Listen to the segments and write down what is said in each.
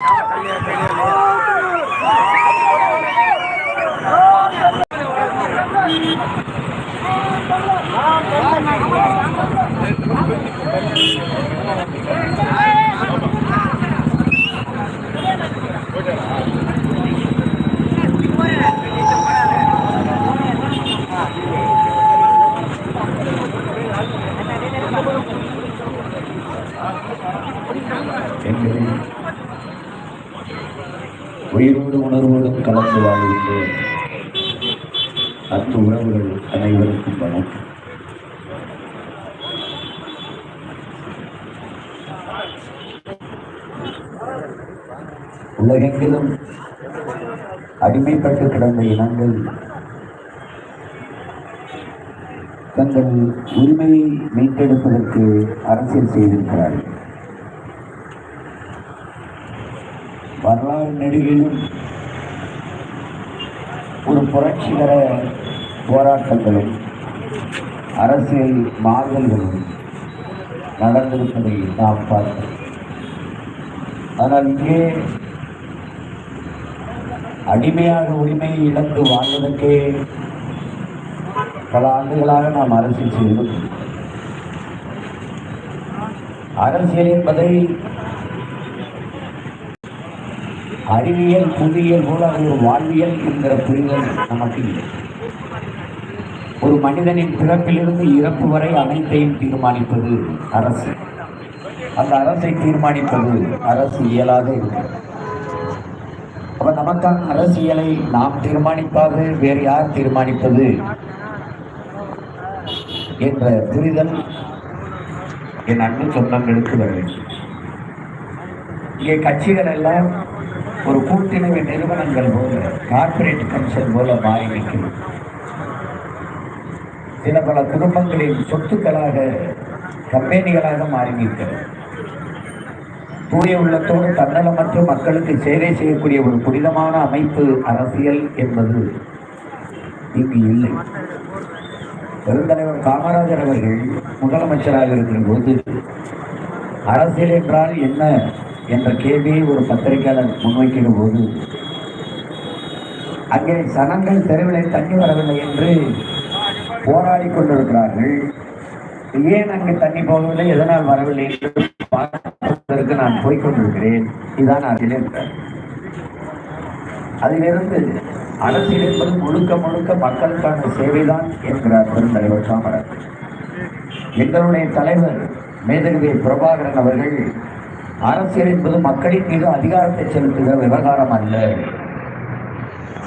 எங்களை உயிரோடு உணர்வோடும் கலந்து வாழ்கின்ற அன்பு உறவுகள் அனைவருக்கும் வணக்கம். உலகெங்கிலும் அடிமைப்பட்டு கிடந்த இனங்கள் தங்கள் உரிமையை மீட்டெடுப்பதற்கு அரசியல் செய்திருக்கிறார்கள். வரலாறு ஒரு புரட்சிகர போராட்டங்களும் அரசியல் மாறுதல்களும் நடந்திருப்பதை நாம் பார்த்தோம். ஆனால் இங்கே அடிமையாக உரிமையை இழந்து வாழ்வதற்கே பல ஆண்டுகளாக நாம் அரசியல் செய்தோம் அரசியல் என்பதை அறிவியல் புவியியல் போல ஒரு வாழ்வியல் என்கிற புரிதல் நமக்கு இல்லை. ஒரு மனிதனின் பிறப்பிலிருந்து இறப்பு வரை அனைத்தையும் தீர்மானிப்பது அரசு. அந்த அரசை தீர்மானிப்பது அரசு இயலாக இருக்கிறது அப்ப நமக்கான அரசியலை நாம் தீர்மானிப்பாது வேறு யார் தீர்மானிப்பது என்ற புரிதல் என் அன்பு சொந்தங்களுக்கு வர வேண்டும். இங்கே கட்சிகள் எல்லாம் ஒரு கூட்டிணைவு நிறுவனங்கள் போல கார்ப்பரேட் கமிஷன் போல மாறி நிற்கிறது. சில பல குடும்பங்களின் சொத்துக்களாக கம்பெனிகளாக மாறி நிற்கிறது. தூய உள்ளத்தோடு தன்னலமற்ற மக்களுக்கு சேவை செய்யக்கூடிய ஒரு புனிதமான அமைப்பு அரசியல் என்பது இங்கு இல்லை. பெருந்தலைவர் காமராஜர் அவர்கள் முதலமைச்சராக இருக்கிற போது அரசியல் என்றால் என்ன? என்ற கேள்வியை ஒரு பத்திரிகையாளர் முன்வைக்கிற போது அங்கே சனங்கள் தெருவிலே தண்ணி வரவில்லை என்று போராடி கொண்டிருக்கிறார்கள். ஏன் அங்கு தண்ணி போகவில்லை? எதனால் வரவில்லை? என்று பார்ப்பதற்கு நான் போய்கொண்டிருக்கிறேன் இதுதான் அதில் அதிலிருந்து அரசியல் என்பது முழுக்க முழுக்க மக்களுக்கான சேவைதான் என்கிறார் பெருந்தலைவர் காமராஜர் எங்களுடைய தலைவர் மேதகவி பிரபாகரன் அவர்கள் அரசியல் என்பது மக்களின் மீது அதிகாரத்தை செலுத்துகிற விவகாரம் அல்ல.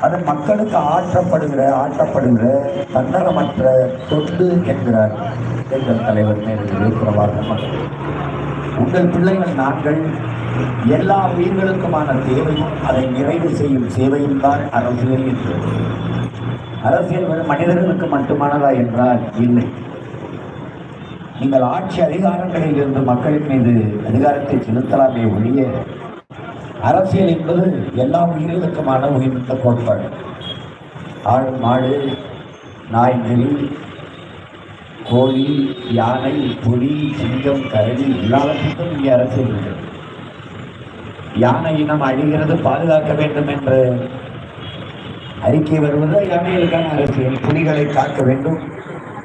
அது மக்களுக்கு ஆற்றப்படுகிற ஆற்றப்படுகிற தன்னலமற்ற தொண்டு என்கிறார் எங்கள் தலைவர் மேதகவி பிரபாகரன் உங்கள் பிள்ளைகள் நாங்கள் எல்லா உயிர்களுக்குமான தேவையும் அதை நிறைவு செய்யும் சேவையும் தான் அரசியல் என்று. அரசியல் மனிதர்களுக்கு மட்டுமானதா என்றால் இல்லை. நீங்கள் ஆட்சி அதிகாரங்களில் இருந்து மக்களின் மீது அதிகாரத்தை செலுத்தலாமே ஒழிய அரசியல் என்பது எல்லா உயிர்களுக்குமான உயிர்த்த கோட்பாடு. ஆடு மாடு நாய் நெறி கோழி யானை புலி சிங்கம் கரடி எல்லாவற்றுக்கும் இங்கே அரசியல் உள்ளது யானை இனம் அழிகிறது பாதுகாக்க வேண்டும் என்ற அறிக்கை வருவது யானைகளுக்கான அரசியல் புலிகளை காக்க வேண்டும்.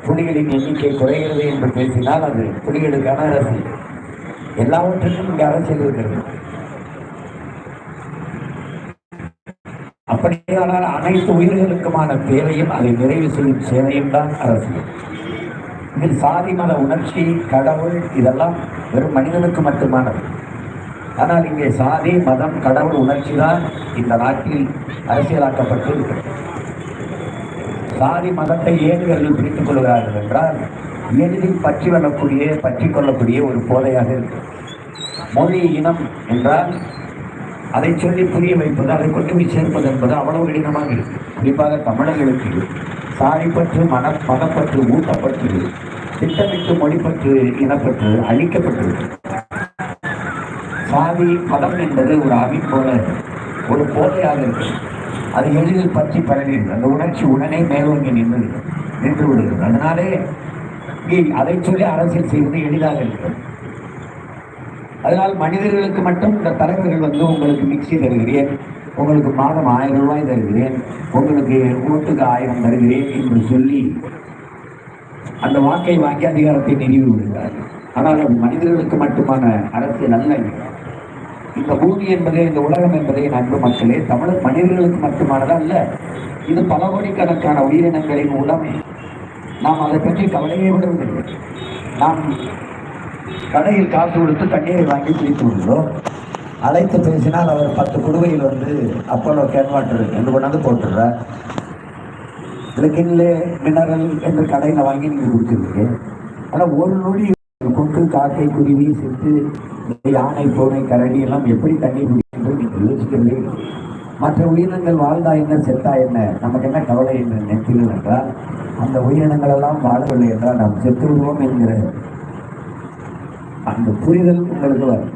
புலிகளின் எண்ணிக்கை குறைகிறது என்று பேசினால் அது புலிகளுக்கான அரசியல் எல்லாவற்றுக்கும் இங்கே அரசியல் இருக்கிறது. அப்படியானால் அனைத்து உயிர்களுக்குமான தேவையும் அதை நிறைவு செய்யும் சேவையும் தான் அரசியல் இதில் சாதி மத உணர்ச்சி கடவுள் இதெல்லாம் வெறும் மனிதனுக்கு மட்டுமானது. ஆனால் இங்கே சாதி மதம் கடவுள் உணர்ச்சி தான் இந்த நாட்டில் அரசியலாக்கப்பட்டு இருக்கிறது சாதி மதத்தை ஏன் இவர்கள் பிடித்துக் கொள்கிறார்கள் என்றால் எளிதில் பற்றி வரக்கூடிய பற்றி கொள்ளக்கூடிய ஒரு போதையாக இருக்கு மொழி இனம் என்றால் அதை சொல்லி புரிய வைப்பது அதை கொண்டு போய் சேர்ப்பது என்பது அவ்வளவு கடினமாக இருக்கு குறிப்பாக தமிழர்களுக்கு சாதிப்பற்று மன மதப்பற்று ஊட்டப்பற்று திட்டமிட்டு மொழிப்பற்று இனப்பற்று அழிக்கப்பட்டது சாதி மதம் என்பது ஒரு ஆவி போல ஒரு போதையாக இருக்கு அது எளிதில் பற்றி பரவிடுது அந்த உணர்ச்சி உடனே மேலோங்கி நின்று நின்று விடுகிறது. அதனாலே அதை சொல்லி அரசியல் செய்வது எளிதாக இருக்கிறது. அதனால் மனிதர்களுக்கு மட்டும் இந்த தலைவர்கள் வந்து உங்களுக்கு மிக்சி தருகிறேன். உங்களுக்கு மாதம் ஆயிரம் ரூபாய் தருகிறேன். உங்களுக்கு ஓட்டுக்கு ஆயிரம் தருகிறேன் என்று சொல்லி அந்த வாக்கை வாங்கி அதிகாரத்தை நிறுவி விடுகிறார் ஆனால் அது மனிதர்களுக்கு மட்டுமான அரசியல் அல்ல. இந்த பூமி என்பதே இந்த உலகம் என்பதே நண்பு மக்களே. தமிழர் மனிதர்களுக்கு மட்டுமானதா அல்ல இது பல கோடிக்கணக்கான உயிரினங்களின் உடமை நாம் அதை பற்றி கவலையே விடுவதில்லை. நாம் கடையில் காசு கொடுத்து தண்ணீரை வாங்கி குடித்து விடுகிறோம் அழைத்து பேசினால் அவர் பத்து குடுவையில் வந்து அப்போலோ கேன்வாட்டர் என்று கொண்டாந்து போட்டுடுறார். லிக்கின்லே மினரல் என்று கடையில் வாங்கி நீங்கள் கொடுத்துருக்கீங்க ஆனால் ஒரு நொடி கொக்கு காக்கை குருவி சித்து யானை பூனை கரடி எல்லாம் எப்படி தண்ணீர் குடிக்கின்றது நீங்கள் மற்ற உயிரினங்கள் வாழ்ந்தா என்ன செத்தா என்ன? நமக்கு என்ன கவலை என்று நினைக்கிறீர்கள் என்றால் அந்த உயிரினங்கள் எல்லாம் வாழவில்லை என்றால் நாம் செத்து விடுவோம் என்கிற அந்த புரிதல் உங்களுக்கு வரும்.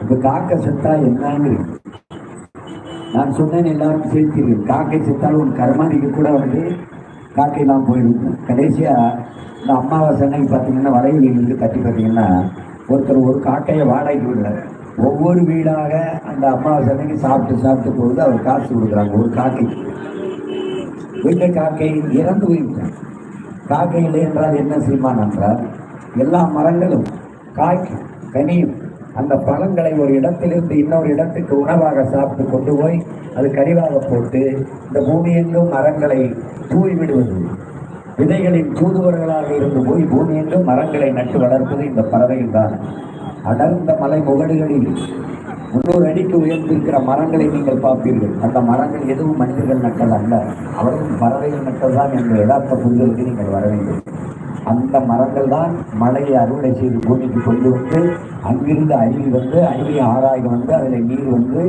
இப்ப காக்கை செத்தா என்னன்னு நான் சொன்னேன் எல்லாரும் சேர்த்தீர்கள். காக்கை செத்தால் உன் கர்மானிக்கு கூட வந்து காக்கையெல்லாம் போயிடும். கடைசியாக இந்த அம்மாவாசை அன்னைக்கு பார்த்தீங்கன்னா வலைவெளியிலிருந்து கட்டி பார்த்தீங்கன்னா ஒருத்தர் ஒரு காக்கையை வாடகைக்கு விடுறாரு. ஒவ்வொரு வீடாக அந்த அம்மாவாசை அன்னைக்கு சாப்பிட்டு சாப்பிட்டு போகுது. அவர் காசு கொடுக்குறாங்க ஒரு காக்கைக்கு வீட்டு காக்கை இறந்து போயிருக்கான் காக்கை இல்லை என்றால் என்ன செய்வான் என்றால் எல்லா மரங்களும் காய்க்கும் கனியும் அந்த பழங்களை ஒரு இடத்திலிருந்து இன்னொரு இடத்துக்கு உணவாக சாப்பிட்டு கொண்டு போய் அது கறிவாக போட்டு இந்த பூமி எங்கும் மரங்களை தூவி விடுவது விதைகளின் தூதுவர்களாக இருந்து போய் பூமி எங்கும் மரங்களை நட்டு வளர்ப்பது இந்த பறவைகள் தான். அடர்ந்த மலை முகடுகளில் முன்னூறு அடிக்கு உயர்ந்திருக்கிற மரங்களை நீங்கள் பார்ப்பீர்கள். அந்த மரங்கள் எதுவும் மனிதர்கள் நட்டல் அல்ல அவர்கள் பறவைகள் நட்டல் தான் என்ற யதார்த்த புரிதலுக்கு நீங்கள் வர வேண்டும். அந்த மரங்கள் தான் மழையை அறுவடை செய்து பூமிக்கு கொண்டு வந்து அங்கிருந்து அருவி வந்து அருவி ஆராய்ந்து வந்து அதில் நீர் வந்து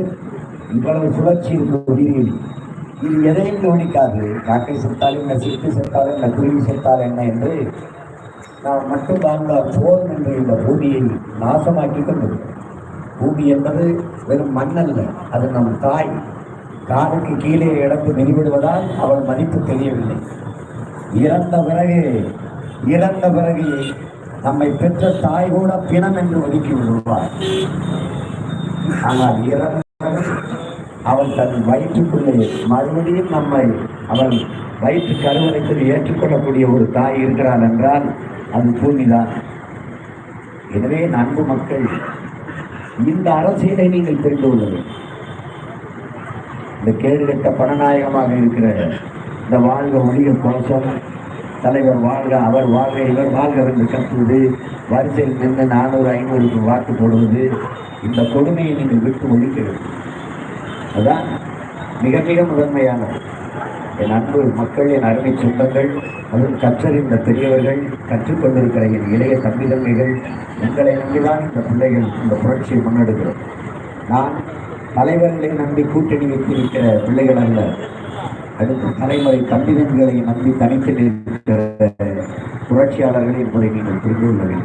இவ்வளவு சுழற்சி இருக்கும் உயிரியல் இது எதையும் கவனிக்காது. காக்கை செத்தாலும் இந்த சிட்டு செத்தாலும் இந்த குருவி செத்தாலும் என்ன என்று நாம் மட்டும் வாழ்ந்தால் போர் என்று இந்த பூமியை நாசமாக்கி கொண்டிருக்கிறோம் பூமி என்பது வெறும் மண்ணல்ல அது நம் தாய். காலுக்கு கீழே இடத்து வெளிவிடுவதால் அவள் மதிப்பு தெரியவில்லை. இறந்த பிறகு இறந்த பிறகு நம்மை பெற்ற தாய் கூட பிணம் என்று ஒதுக்கி விடுவார். ஆனால் இறந்த அவன் தன் வயிற்றுக்குள்ளே மறுபடியும் நம்மை அவன் வயிற்று கருவறைத்தில் ஏற்றுக்கொள்ளக்கூடிய ஒரு தாய் இருக்கிறாள் என்றால் அது பூமிதான். எனவே அன்பு மக்கள் இந்த அரசியலை நீங்கள் தெரிந்து கொள்ளுங்கள் இந்த கேடுகட்ட பணநாயகமாக இருக்கிற இந்த வாழ்க ஒளிய கோஷம் தலைவர் வாழ்க அவர் வாழ்க இவர் வாழ்க என்று கத்துவது வரிசையில் நின்று நானூறு ஐநூறுக்கு வாக்கு போடுவது இந்த கொடுமையை நீங்கள் விட்டு ஒழிக்கிறது. அதான் மிக மிக முதன்மையானது. என் அன்பு மக்கள் என் அருமை சொந்தங்கள் அதுவும் கற்றறிந்த பெரியவர்கள் கற்றுக்கொண்டிருக்கிற என் இளைய தம்பி தம்பிகள் எங்களை நம்பிதான் இந்த பிள்ளைகள் இந்த புரட்சியை முன்னெடுக்கிறோம். நான் தலைவர்களை நம்பி கூட்டணி வைத்திருக்கிற பிள்ளைகள் அல்ல. அடுத்த தலைமுறை தம்பிதன்களை நம்பி தனித்து நிற்கிற புரட்சியாளர்கள் என்பதை நீங்கள் புரிந்து கொள்ள வேண்டும்.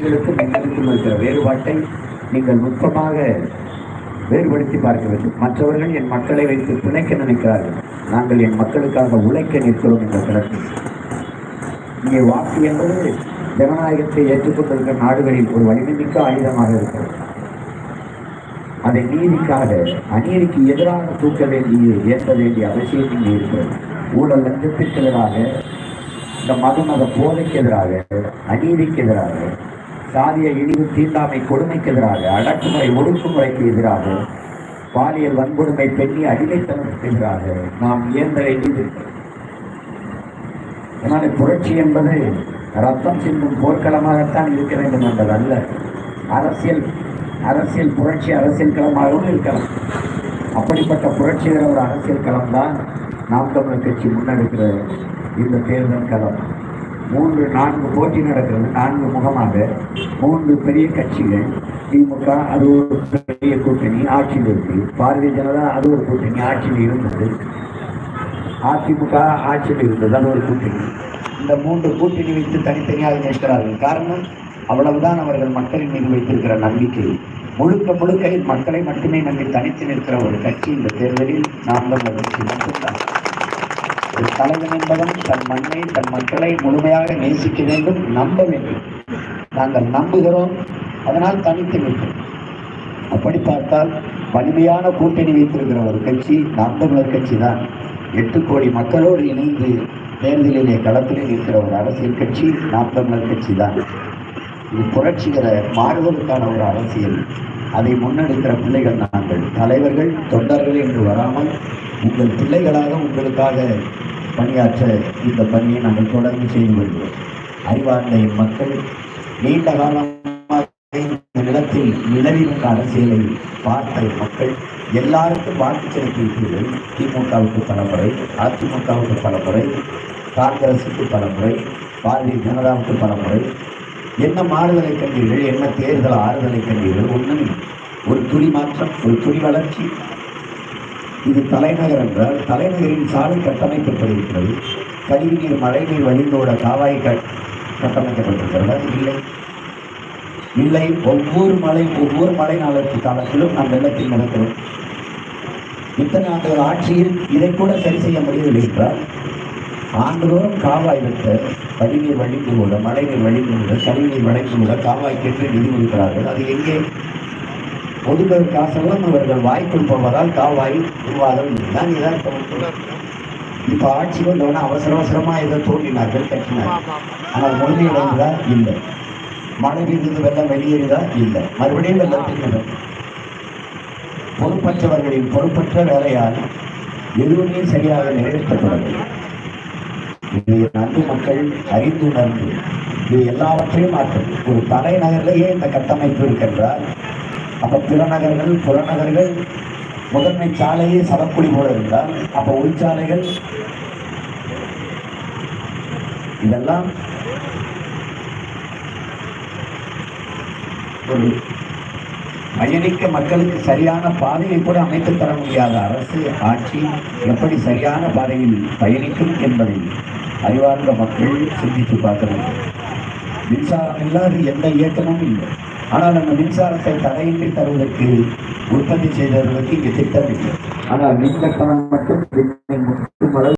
எங்களுக்கும் இருக்கிற வேறுபாட்டை நீங்கள் நுட்பமாக வேறுபடுத்தி பார்க்க வேண்டும். மற்றவர்கள் என் மக்களை வைத்து பிணைக்க நினைக்கிறார்கள். நாங்கள் என் மக்களுக்காக உழைக்க நிற்கிறோம் என்ற கிழக்கு இங்கே வாக்கு என்பது ஜனநாயகத்தை ஏற்றுக்கொண்டிருக்கிற நாடுகளில் ஒரு வலிமைமிக்க ஆயுதமாக இருக்கிறது. அதை நீதிக்காக அநீதிக்கு எதிராக தூக்க வேண்டிய ஏற்க வேண்டிய அவசியம் இங்கே இருக்கிறது. ஊழல் லஞ்சத்திற்கு எதிராக இந்த மதம் மத போதைக்கு எதிராக அநீதிக்கு எதிராக சாதிய இழிவு தீண்டாமை கொடுமைக்கு எதிராக அடக்குமுறை ஒடுக்குமுறைக்கு எதிராக பாலியல் வன்கொடுமை பெண்ணி அடிமைத்தனத்துக்கு எதிராக நாம் இயந்த வேண்டியது அதனால புரட்சி என்பது ரத்தம் சிந்தும் போர்க்களமாகத்தான் இருக்க வேண்டும் என்பது அல்ல அரசியல் அரசியல் புரட்சி அரசியல் களமாகவும் இருக்கலாம். அப்படிப்பட்ட புரட்சிகர ஒரு அரசியல் களம் தான் நாம் தமிழர் கட்சி முன்னெடுக்கிற இந்த தேர்தல் களம். மூன்று நான்கு போட்டி நடக்கிறது நான்கு முகமாக மூன்று பெரிய கட்சிகள் திமுக அது ஒரு பெரிய கூட்டணி ஆட்சியில் இருக்கு. பாரதிய ஜனதா அது ஒரு கூட்டணி ஆட்சியில் இருந்தது. அதிமுக ஆட்சியில் இருந்தது அது ஒரு கூட்டணி. இந்த மூன்று கூட்டணி வைத்து தனித்தனியாக நிற்கிறார்கள். காரணம் அவ்வளவுதான் அவர்கள் மக்களின் மீது வைத்திருக்கிற நம்பிக்கை. முழுக்க முழுக்க மக்களை மட்டுமே நம்பி தனித்து நிற்கிற ஒரு கட்சி இந்த தேர்தலில் நாங்கள் கட்சி மட்டும்தான். ஒரு தலைவன் என்பதும் தன் மண்ணை தன் மக்களை முழுமையாக நேசிக்க வேண்டும் நம்ப வேண்டும். நாங்கள் நம்புகிறோம் அதனால் தனித்து நிற்கும் அப்படி பார்த்தால் வலிமையான கூட்டணி வைத்திருக்கிற ஒரு கட்சி நாம் தமிழர் கட்சி தான் எட்டு கோடி மக்களோடு இணைந்து தேர்தலிலே களத்திலே இருக்கிற ஒரு அரசியல் கட்சி நாம் தமிழர் கட்சி தான் இது புரட்சிகர மாறுவதற்கான ஒரு அரசியல். அதை முன்னெடுக்கிற பிள்ளைகள் நாங்கள் தலைவர்கள் தொண்டர்கள் என்று வராமல் உங்கள் பிள்ளைகளாக உங்களுக்காக பணியாற்ற இந்த பணியை நாங்கள் தொடர்ந்து செய்து வருகிறோம். அறிவார்ந்த மக்கள் நீண்ட காலமாக இந்த நிலத்தில் நிலவிருந்த அரசியலை பார்த்த மக்கள் எல்லாருக்கும் வாக்கு செலுத்தியிருக்கிறீர்கள் திமுகவுக்கு பலமுறை அதிமுகவுக்கு பலமுறை காங்கிரசுக்கு பல பாரதிய ஜனதாவுக்கு பலமுறை என்ன மாறுதலை கண்டீர்கள்? என்ன தேர்தல் ஆறுதலை கண்டீர்கள்? ஒன்றும் ஒரு துளி மாற்றம் ஒரு துளி வளர்ச்சி. இது தலைநகர் என்றால் தலைநகரின் சாலை கட்டமைக்கப்பட்டிருக்கிறது. கழிவுநீர் மழைநீர் வழிந்தோட காவாய் கட்டமைக்கப்பட்டிருக்கிறதா. இல்லை. இல்லை. ஒவ்வொரு மழை ஒவ்வொரு மழை நாளுக்கு காலத்திலும் நாம் வெள்ளத்தில் நடக்கிறோம் இத்தனை ஆண்டுகள் ஆட்சியில் இதை கூட சரி செய்ய முடியவில்லை என்றால் ஆண்டுதோறும் காவாய் விட்ட கழிநீர் வழிந்து கூட மழைநீர் வழிந்து கூட கழிவுநீர் வளைந்து கூட காவாய் கேட்டு நிதி கொடுக்கிறார்கள் அது எங்கே? ஒதுக்கிற காசெல்லாம் அவர்கள் வாய்க்குள் போவதால் காவாய் உருவாதம் இதுதான் யதார்த்தம் இப்போ ஆட்சி வந்தவொடனே அவசர அவசரமா ஏதோ தோண்டினார்கள் கட்டினார்கள். ஆனால் முழுமையடைந்ததா இல்லை. மழை பெய்தது வெள்ளம் வெளியேறுதா இல்லை. மறுபடியும் வெள்ளத்தில் நடக்கும் பொறுப்பற்றவர்களின் பொறுப்பற்ற வேலையால் எதுவுமே சரியாக நிறைவேற்றப்படவில்லை. இதை நன்கு மக்கள் அறிந்துணர்ந்து இது எல்லாவற்றையும் மாற்றும். ஒரு தலைநகர்லேயே இந்த கட்டமைப்பு இருக்கின்றால் அப்ப பிற நகர்கள் புறநகர்கள் முதன்மை சாலையே சவக்குடி போல இருந்தால் அப்ப உள்சாலைகள் இதெல்லாம் ஒரு பயணிக்க மக்களுக்கு சரியான பாதையை கூட அமைத்து தர முடியாத அரசு ஆட்சி எப்படி சரியான பாதையில் பயணிக்கும் என்பதை அறிவார்ந்த மக்கள் சிந்தித்து பார்க்கணும் மின்சாரம் இல்லாத எந்த இயக்கமும் இல்லை. ஆனால் அந்த மின்சாரத்தை தடையின்றி தருவதற்கு உற்பத்தி செய்தவர்களுக்கு இங்கே திட்டம் இல்லை ஆனால் மின்கட்டணம் மட்டும்